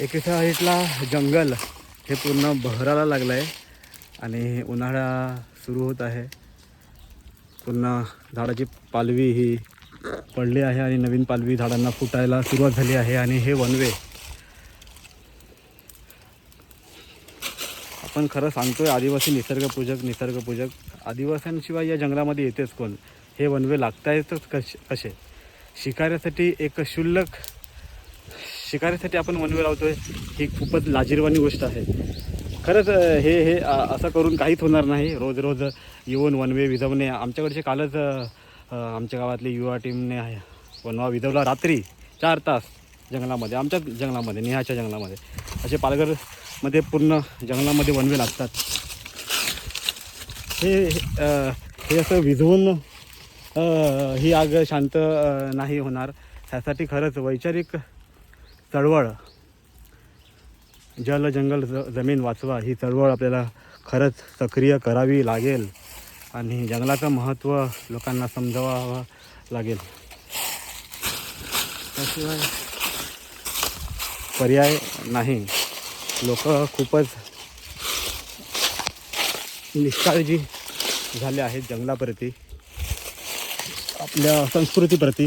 एके साईडला जंगल हे पूर्ण बहराला लागलं आहे आणि उन्हाळा सुरू होत आहे. पूर्ण झाडाची पालवी ही पडली आहे आणि नवीन पालवी झाडांना फुटायला सुरुवात झाली आहे आणि हे वनवे आपण खरं सांगतोय आदिवासी निसर्गपूजक निसर्गपूजक. आदिवासींशिवाय या जंगलामध्ये येतेच कोण? हे वनवे लागतायतच कश कसे? शिकाऱ्यासाठी एक क्षुल्लक शिकारीसाठी आपण वनवे लावतोय ही खूपच लाजीरवाणी गोष्ट आहे. खरंच हे हे असं करून काहीच होणार नाही. रोज रोज येऊन वनवे विझवणे. आमच्याकडचे कालच आमच्या गावातली युवा टीमने वनवा विझवला रात्री चार तास जंगलामध्ये आमच्याच जंगलामध्ये नेहाच्या जंगलामध्ये. असे पालघरमध्ये पूर्ण जंगलामध्ये वनवे लागतात. हे हे, असं विझवून ही आग शांत नाही होणार. त्यासाठी खरंच वैचारिक चळवळ. जल जंगल ज जमीन वाचवा. ही चळवळ आपल्याला खरंच सक्रिय करावी लागेल आणि जंगलाचं महत्त्व लोकांना समजावावं लागेल. त्याशिवाय पर्याय नाही. लोक खूपच निष्काळजी झाले आहेत जंगलाप्रती. आपल्या संस्कृतीप्रती.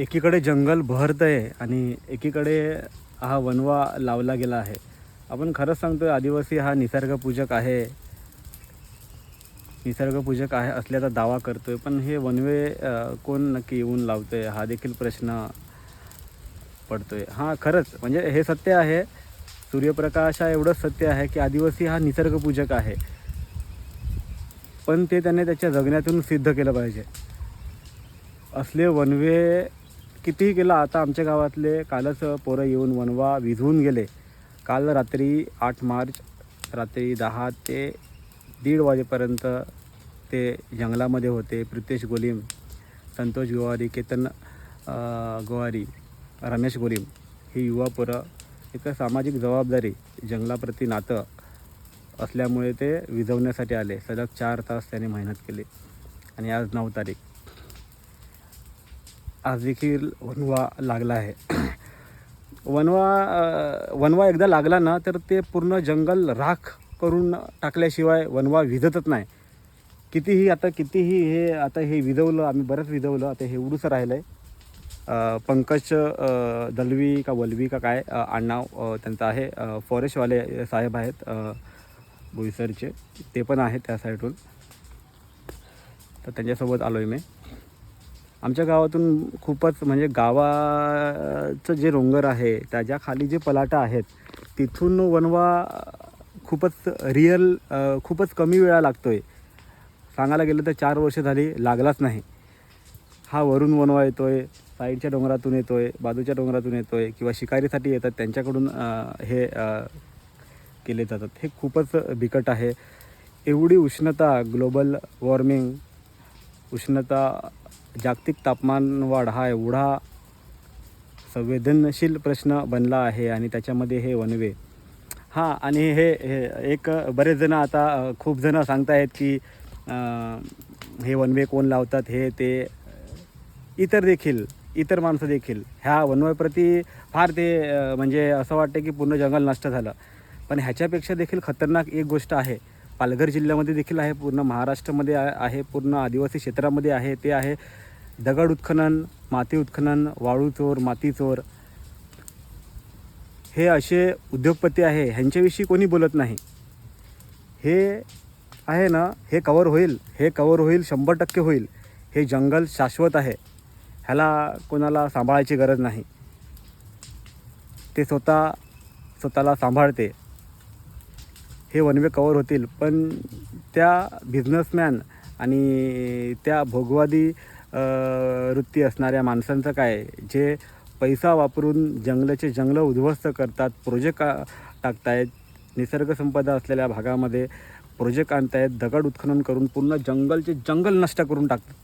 एकीकडे जंगल बहरतं आहे आणि एकीकडे हा वनवा लावला गेला आहे. आपण खरंच सांगतो आदिवासी हा निसर्गपूजक आहे. निसर्गपूजक आहे असल्याचा दावा करतोय पण हे वनवे कोण नक्की येऊन लावतोय हा देखील प्रश्न पडतोय. हां खरंच म्हणजे हे सत्य आहे. सूर्यप्रकाश हा एवढंच सत्य आहे की आदिवासी हा निसर्गपूजक आहे. पण ते त्याने त्याच्या जगण्यातून सिद्ध केलं पाहिजे. असले वनवे कितीही केलं आता आमच्या गावातले कालच पोरं येऊन वनवा विझवून गेले. काल रात्री आठ मार्च रात्री दहा ते दीड वाजेपर्यंत ते जंगलामध्ये होते. प्रितेश गोलीम संतोष गोवारी केतन गोवारी रमेश गोलीम ही युवा पोरं एक सामाजिक जबाबदारी जंगलाप्रती नातं असल्यामुळे ते विझवण्यासाठी आले. सलग चार तास त्याने मेहनत केली आणि आज नऊ तारीख. आज देखील वनवा लागला आहे. वनवा वनवा एकदा लागला ना तर ते पूर्ण जंगल राख करून टाकल्याशिवाय वनवा विझतच नाही. कितीही आता कितीही हे आता हे विझवलं आम्ही बरंच विझवलं आता हे उडूसं राहिलं आहे पंकज दलवी का वलवी का काय आडनाव त्यांचं आहे. फॉरेस्टवाले साहेब आहेत भुईसरचे. बोईसरचे ते पण आहेत त्या साईडून तर त्यांच्यासोबत आलो आहे मी. आमच्या गावातून खूपच म्हणजे गावाचं जे डोंगर आहे त्याच्याखाली जे पलाटा आहेत तिथून वनवा खूपच रिअल खूपच कमी वेळा लागतो आहे सांगायला गेलं तर चार वर्ष झाली लागलाच नाही. हा वरून वनवा येतो आहे साईडच्या डोंगरातून येतो आहे बाजूच्या डोंगरातून येतो आहे किंवा शिकारीसाठी येतात त्यांच्याकडून हे केले जातात. हे खूपच बिकट आहे. एवढी उष्णता ग्लोबल वॉर्मिंग उष्णता जागतिक तापमानवाढ हा एवढा संवेदनशील प्रश्न बनला आहे आणि त्याच्यामध्ये हे वनवे हां आणि हे हे एक बरेच जण आता खूप जण सांगतायत की हे वनवे कोण लावतात हे ते इतर देखील इतर माणसं देखील. ह्या वनवेप्रती फार ते म्हणजे असं वाटतं की पूर्ण जंगल नष्ट झालं. पण ह्याच्यापेक्षा देखील खतरनाक एक गोष्ट आहे पालघर जिल्ह्यामध्ये देखील आहे पूर्ण महाराष्ट्रामध्ये आहे पूर्ण आदिवासी क्षेत्रामध्ये आहे ते आहे दगड उत्खनन माती उत्खनन वाळू चोर माती चोर. हे असे उद्योगपती आहे ह्यांच्याविषयी कोणी बोलत नाही. हे आहे ना हे कवर होईल हे कवर होईल शंभर टक्के होईल. हे जंगल शाश्वत आहे ह्याला कोणाला सांभाळायची गरज नाही. ते स्वतः स्वतःला सांभाळते. हे वनवे कवर होतील. पण त्या बिझनेसमॅन आणि त्या भोगवादी वृत्ती असणाऱ्या माणसांचं काय जे पैसा वापरून जंगलाचे जंगलं उद्ध्वस्त करतात प्रोजेक्ट टाकतायत निसर्गसंपदा असलेल्या भागामध्ये प्रोजेक्ट आणतायत दगड उत्खनन करून पूर्ण जंगलचे जंगल नष्ट करून टाकतात.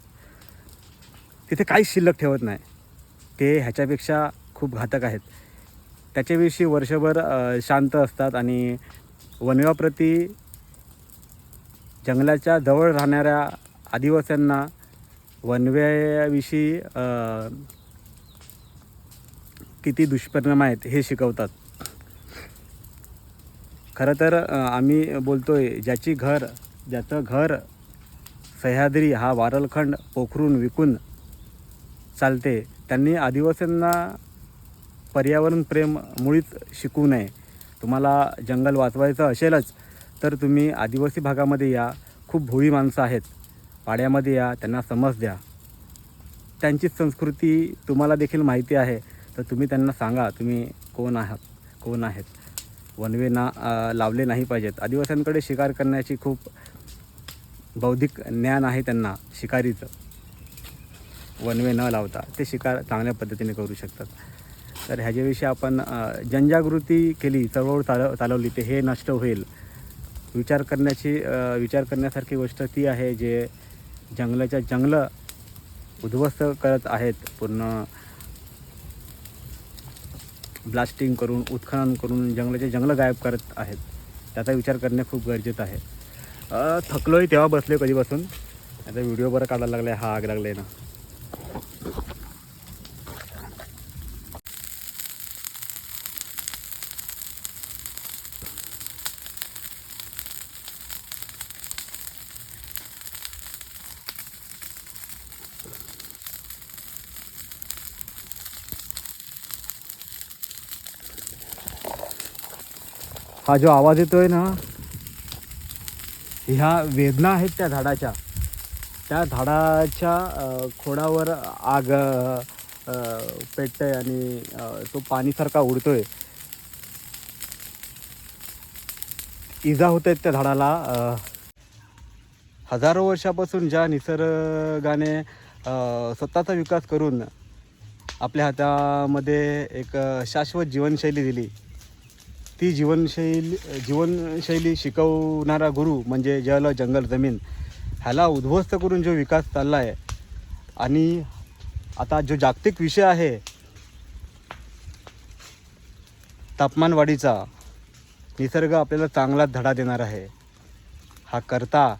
तिथे काहीच शिल्लक ठेवत नाही. ते ह्याच्यापेक्षा खूप घातक आहेत. त्याच्याविषयी वर्षभर शांत असतात आणि वनव्याप्रती जंगलाच्या जवळ राहणाऱ्या आदिवासींना वनव्याविषयी किती दुष्परिणाम आहेत हे शिकवतात. खरं तर आम्ही आम्ही बोलतोय ज्याची घर ज्याचं घर सह्याद्री हा वारलखंड पोखरून विकून चालते त्यांनी आदिवासींना पर्यावरण प्रेम मुळीच शिकू नये. तुम्हाला जंगल वाचवायचं असेलच तर तुम्ही आदिवासी भागामध्ये या. खूप भोळी माणसं आहेत. पाड्यामध्ये या त्यांना समज द्या. त्यांची संस्कृती तुम्हाला देखील माहिती आहे. तर तुम्ही त्यांना सांगा तुम्ही कोण आहात कोण आहेत? वनवे ना लावले नाही पाहिजेत. आदिवासींकडे शिकार करण्याची खूप बौद्धिक ज्ञान आहे त्यांना शिकारीचं. वनवे न लावता ते शिकार चांगल्या पद्धतीने करू शकतात. तर ह्याच्याविषयी आपण जनजागृती केली चळवळ चालव चालवली ते हे नष्ट होईल. विचार करण्याची विचार करण्यासारखी गोष्ट ती आहे जे जंगलाच्या जंगलं उद्ध्वस्त करत आहेत. पूर्ण ब्लास्टिंग करून उत्खनन करून जंगलाचे जंगलं गायब करत आहेत. त्याचा विचार करणे खूप गरजेचं आहे. थकलोही तेव्हा बसले कधीपासून. आता व्हिडिओ बरं काढायला लागलाय हा आग लागलाय ना. हा जो आवाज येतोय ना ह्या वेदना आहेत त्या झाडाच्या. त्या झाडाच्या खोडावर आग पेटतंय आणि तो पाणीसारखा उडतोय. इजा होत आहेत त्या झाडाला हजारो वर्षापासून ज्या निसर्गाने स्वतःचा विकास करून आपल्या हातामध्ये एक शाश्वत जीवनशैली दिली. ती जीवनशैली जीवनशैली शिकवणारा गुरु म्हणजे जल जंगल जमीन. ह्याला उद्ध्वस्त करून जो विकास चालला आहे आणि आता जो जागतिक विषय आहे तापमानवाढीचा निसर्ग आपल्याला चांगलाच धडा देणार आहे. हा करता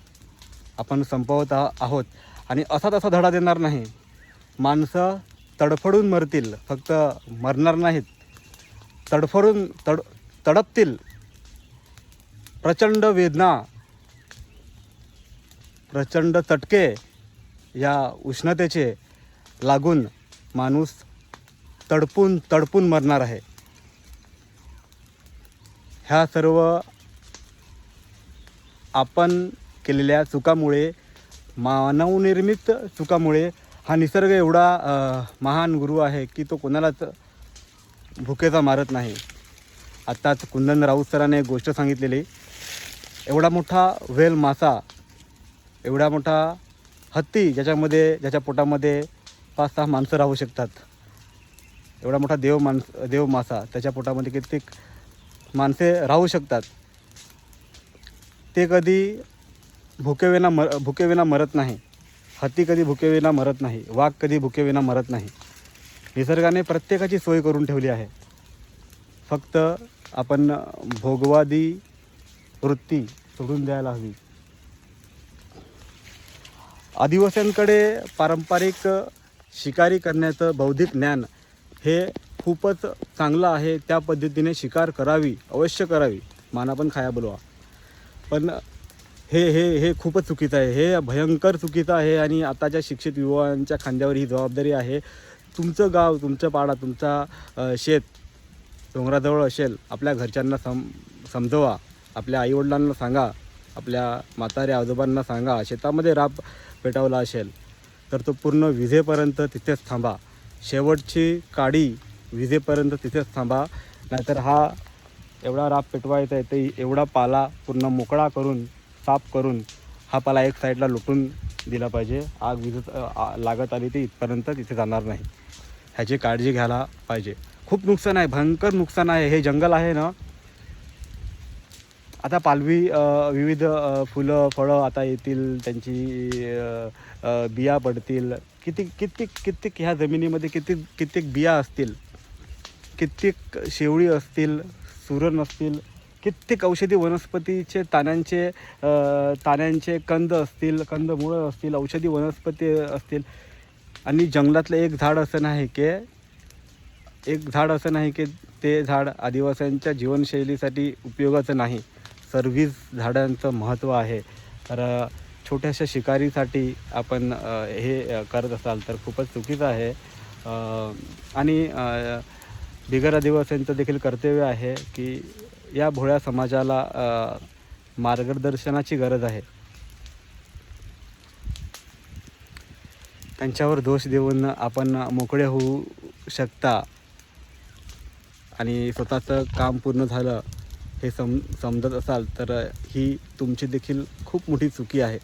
आपण संपवत आहोत. आणि असा तसा धडा देणार नाही. माणसं तडफडून मरतील फक्त मरणार नाहीत. तडफडून तड तडपतील. प्रचंड वेदना प्रचंड चटके या उष्णतेचे लागून माणूस तडपून तडपून मरणार आहे. ह्या सर्व आपण केलेल्या चुकामुळे मानवनिर्मित चुकामुळे हा निसर्ग एवढा महान गुरु आहे की तो कोणालाच भुकेचा मारत नाही. आत्ताच कुंदन राऊत सरांनी एक गोष्ट सांगितलेली. एवढा मोठा वेल मासा एवढा मोठा हत्ती ज्याच्यामध्ये ज्याच्या पोटामध्ये पाच सहा माणसं राहू शकतात. एवढा मोठा देव माणस देव मासा त्याच्या पोटामध्ये कित्येक माणसे राहू शकतात. ते कधी भुकेविना मर भुकेविना मरत नाही. हत्ती कधी भुकेविना मरत नाही. वाघ कधी भुकेविना मरत नाही. निसर्गाने प्रत्येकाची सोय करून ठेवली आहे. फक्त आपण भोगवादी वृत्ती सोडून द्यायला हवी. आदिवासींकडे पारंपरिक शिकारी करण्याचं बौद्धिक ज्ञान हे खूपच चांगलं आहे. त्या पद्धतीने शिकार करावी अवश्य करावी. माना पण खाया बोलवा. पण हे हे हे खूपच चुकीचं आहे. हे भयंकर चुकीचं आहे आणि आताच्या शिक्षित युवांच्या खांद्यावर ही जबाबदारी आहे. तुमचं गाव तुमचं पाडा तुमचा शेत डोंगराजवळ असेल आपल्या घरच्यांना सम समजवा. आपल्या आईवडिलांना सांगा. आपल्या म्हाताऱ्या आजोबांना सांगा. शेतामध्ये राब पेटवला असेल तर तो पूर्ण विजेपर्यंत तिथेच थांबा. शेवटची काडी विजेपर्यंत तिथेच थांबा. नाहीतर हा एवढा राब पेटवायचा आहे ते एवढा पाला पूर्ण मोकळा करून साफ करून हा पाला एक साईडला लुटून दिला पाहिजे. आग विजत आ- लागत आली ती इथपर्यंत तिथे जाणार नाही. ह्याची काळजी घ्यायला पाहिजे. खूप नुकसान आहे भयंकर नुकसान आहे. हे जंगल आहे ना. आता पालवी विविध फुलं फळं आता येतील त्यांची बिया पडतील. किती कित्येक कित्येक ह्या जमिनीमध्ये किती कित्येक बिया असतील? कित्येक शेवळी असतील? सुरण असतील कित्येक औषधी वनस्पतीचे ताण्यांचे ताण्यांचे कंद असतील कंदमुळं असतील औषधी वनस्पती असतील. आणि जंगलातलं एक झाड असं नाही की एक झाड असं नाही की ते झाड आदिवासींच्या जीवनशैलीसाठी उपयोगाचं नाही. सर्वीस झाडांचं महत्त्व आहे. तर छोट्याशा शिकारीसाठी आपण हे करत असाल तर खूपच चुकीचं आहे. आणि बिगर आदिवासींचं देखील कर्तव्य आहे की या भोळ्या समाजाला मार्गदर्शनाची गरज आहे. त्यांच्यावर दोष देऊन आपण मोकळे होऊ शकता. आणि स्वतःचं काम पूर्ण झालं हे सम समजत असाल तर ही तुमची देखील खूप मोठी चुकी आहे.